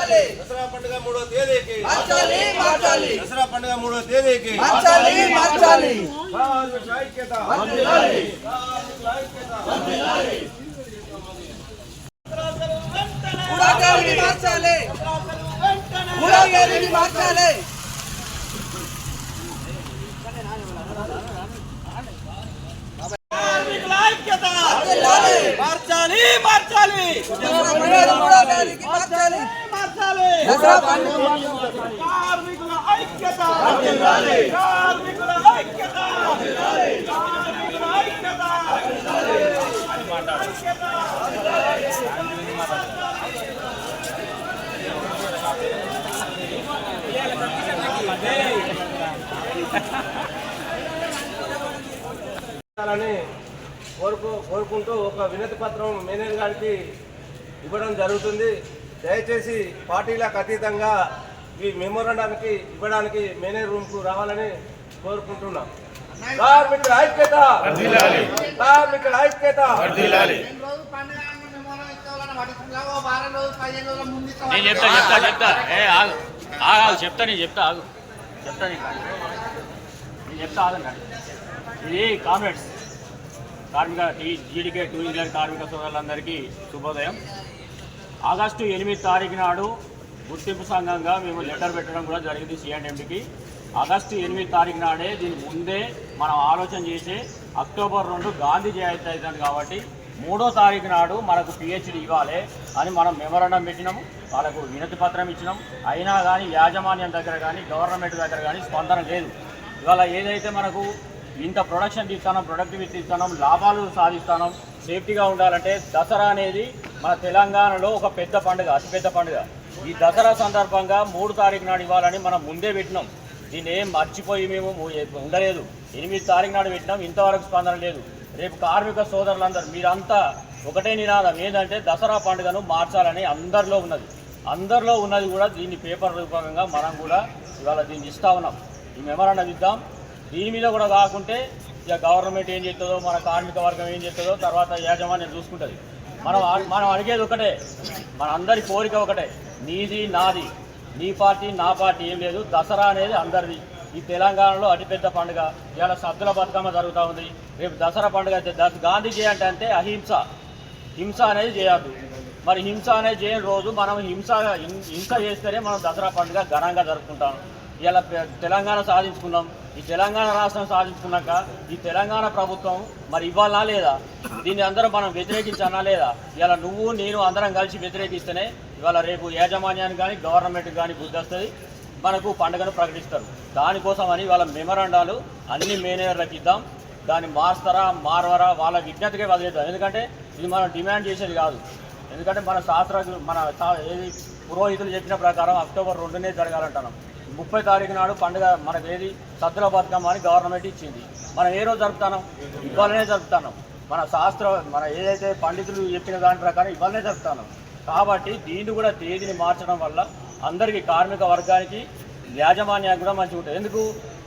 దసరా పండుగ మూడో తేదీకి. మార్చాలి మార్చాలి. దసరా పండుగ మూడో తేదీకి. మార్చాలి మార్చాలి. ఐక్యత. వర్ధిల్లాలి. ఐక్యత. మార్చాలి. మార్చాలి. పండుగ. కార్మికుల ఐక్యత. కార్మికుల ఐక్యత. కార్మికుల ఐక్యత. అని కోరుకు కోరుకుంటూ ఒక వినతి పత్రం మేనేజర్ గారికి ఇవ్వడం జరుగుతుంది. దయచేసి పార్టీలకు అతీతంగా ఈ మెమోరాండానికి ఇవ్వడానికి మేనేజర్ రూమ్కు రావాలని కోరుకుంటున్నాం. కార్మికుల ఐక్యత! కార్మికుల ఐక్యత! నేను చెప్తా చెప్తా చెప్తా. ఏ ఆగు. ఆగు చెప్తా నేను చెప్తా ఆగు. చెప్తా నేను నేను చెప్తా ఆగండి ఇది కామ్రేడ్స్. కార్మిక టీ జీడికే టూ వీలర్ కార్మిక సోదరులందరికీ శుభోదయం. ఆగస్టు ఎనిమిది తారీఖు నాడు గుర్తింపు సంఘంగా మేము లెటర్ పెట్టడం కూడా జరిగింది సిఎండ్ఎండికి ఆగస్టు ఎనిమిది తారీఖు నాడే దీని ముందే మనం ఆలోచన చేసి అక్టోబర్ రెండు గాంధీ జయంతి అవుతుంది కాబట్టి మూడో తారీఖు నాడు మనకు పిహెచ్డి ఇవ్వాలి అని మనం మెమరాండం పెట్టినాము. వాళ్ళకు వినతి పత్రం ఇచ్చినాం. అయినా కానీ యాజమాన్యం దగ్గర కానీ గవర్నమెంట్ దగ్గర కానీ స్పందన లేదు. ఇవాళ ఏదైతే మనకు ఇంత ప్రొడక్షన్ తీస్తాం ప్రొడక్టివిటీ ఇస్తున్నాం లాభాలు సాధిస్తాం సేఫ్టీగా ఉండాలంటే దసరా అనేది మన తెలంగాణలో ఒక పెద్ద పండుగ అతిపెద్ద పండుగ. ఈ దసరా సందర్భంగా మూడు తారీఖు నాడు ఇవ్వాలని మనం ముందే పెట్టినాం. దీన్ని ఏం మర్చిపోయి మేము ఉండలేదు. ఎనిమిది తారీఖు నాడు పెట్టినాం. ఇంతవరకు స్పందన లేదు. రేపు కార్మిక సోదరులందరూ మీరంతా ఒకటే నినాదం ఏంటంటే దసరా పండుగను మార్చాలని అందరిలో ఉన్నది. అందరిలో ఉన్నది కూడా దీన్ని పేపర్ రూపకంగా మనం కూడా ఇవాళ దీన్ని ఇస్తా ఉన్నాం. ఈ మెమరాండం ఇద్దాం. దీని మీద కూడా కాకుంటే ఇక గవర్నమెంట్ ఏం చేస్తుందో మన కార్మిక వర్గం ఏం చేస్తుందో తర్వాత యాజమాన్యం చూసుకుంటుంది. మనం మనం అడిగేది ఒకటే. మన అందరి కోరిక ఒకటే. నీది నాది. నీ పార్టీ నా పార్టీ ఏం లేదు. దసరా అనేది అందరిది. ఈ తెలంగాణలో అతిపెద్ద పండుగ. ఇవాళ సద్దుల బతుకమ్మ జరుగుతూ ఉంది. రేపు దసరా పండుగ అయితే దస గాంధీ జయంతి అంటే అహింస. హింస అనేది చేయద్దు. మరి హింస అనేది చేయని రోజు మనం హింస హిం- హింస చేస్తేనే మనం దసరా పండుగ ఘనంగా జరుపుకుంటాం ఇలా తెలంగాణ సాధించుకున్నాం. ఈ తెలంగాణ రాష్ట్రం సాధించుకున్నాక ఈ తెలంగాణ ప్రభుత్వం మరి ఇవ్వాలా లేదా? దీన్ని అందరం మనం వ్యతిరేకించాలా లేదా? ఇలా నువ్వు నేను అందరం కలిసి వ్యతిరేకిస్తేనే ఇవాళ రేపు యాజమాన్యానికి కానీ గవర్నమెంట్కి కానీ బుద్ధి మనకు పండుగను ప్రకటిస్తారు. దానికోసమని వాళ్ళ మెమరాండాలు అన్ని మేనేజర్లకు ఇద్దాం. దాన్ని మార్స్తారా మారవరా వాళ్ళ విజ్ఞతకే వదిలేద్దాం. ఎందుకంటే ఇది మనం డిమాండ్ చేసేది కాదు. ఎందుకంటే మన శాస్త్ర మన ఏది పురోహితులు చెప్పిన ప్రకారం అక్టోబర్ రెండునే జరగాలంటున్నాం. ముప్పై తారీఖు నాడు పండుగ మనకు ఏది సద్దుల బతుకమ్మ అని గవర్నమెంట్ ఇచ్చింది. మనం ఏ రోజు జరుపుతాం ఇవ్వాలనే జరుపుతాం మన శాస్త్ర మన ఏదైతే పండితులు చెప్పిన దాని ప్రకారం ఇవ్వాలనే జరుపుతాం కాబట్టి దీన్ని కూడా తేదీని మార్చడం వల్ల అందరికీ కార్మిక వర్గానికి యాజమాన్యానికి కూడా మంచిగా ఉంటుంది. ఎందుకు?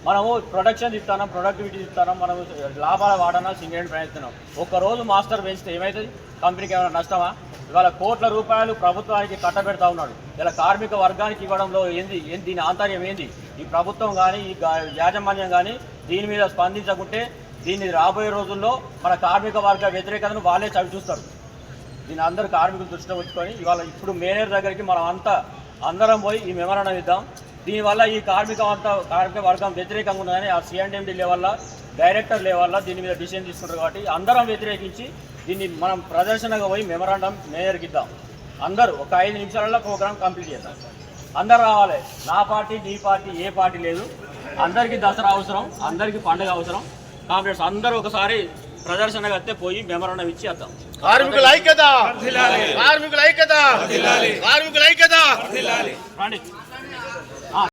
మనము ప్రొడక్షన్ ఇస్తాం ప్రొడక్టివిటీ ఇస్తాం మనం లాభాల వాడన సింగరేట్ ప్రయత్నం ఒక్కరోజు మాస్టర్ పెంచితే ఏమవుతుంది కంపెనీకి ఏమైనా నష్టమా? ఇవాళ కోట్ల రూపాయలు ప్రభుత్వానికి కట్టబెడతా ఉన్నాడు. ఇలా కార్మిక వర్గానికి ఇవ్వడంలో ఏంది దీని ఆంతర్యం ఏంది? ఈ ప్రభుత్వం కానీ ఈ యాజమాన్యం కానీ దీని మీద స్పందించకుంటే దీన్ని రాబోయే రోజుల్లో మన కార్మిక వర్గ వ్యతిరేకతను వాళ్ళే చవి చూస్తారు. దీని అందరు కార్మికులు దృష్టిలో ఉంచుకొని ఇవాళ ఇప్పుడు మేనేజర్ దగ్గరికి మనం అంతా అందరం పోయి ఈ మెమరాండం ఇద్దాం. దీనివల్ల ఈ కార్మిక వర్గ కార్మిక వర్గం వ్యతిరేకంగా ఉన్నదని ఆ సిఎండిఎండి లెవెల్లో డైరెక్టర్ లెవెల్లో దీని మీద డిసిషన్ తీసుకుంటారు కాబట్టి అందరం వ్యతిరేకించి దీన్ని మనం ప్రదర్శనగా పోయి మెమరాండం మేయర్కి ఇద్దాం. అందరూ ఒక ఐదు నిమిషాలలో ప్రోగ్రామ్ కంప్లీట్ చేద్దాం అందరు రావాలి. నా పార్టీ నీ పార్టీ ఏ పార్టీ లేదు. అందరికీ దసరా అవసరం అందరికీ పండుగ అవసరం. కాంగ్రెస్ అందరూ ఒకసారి ప్రదర్శనగా వస్తే పోయి మెమరాండం ఇచ్చి వద్దాం కార్మికుల ఐక్యత! కార్మికుల ఐక్యత! కార్మికుల ఐక్యత! రండి.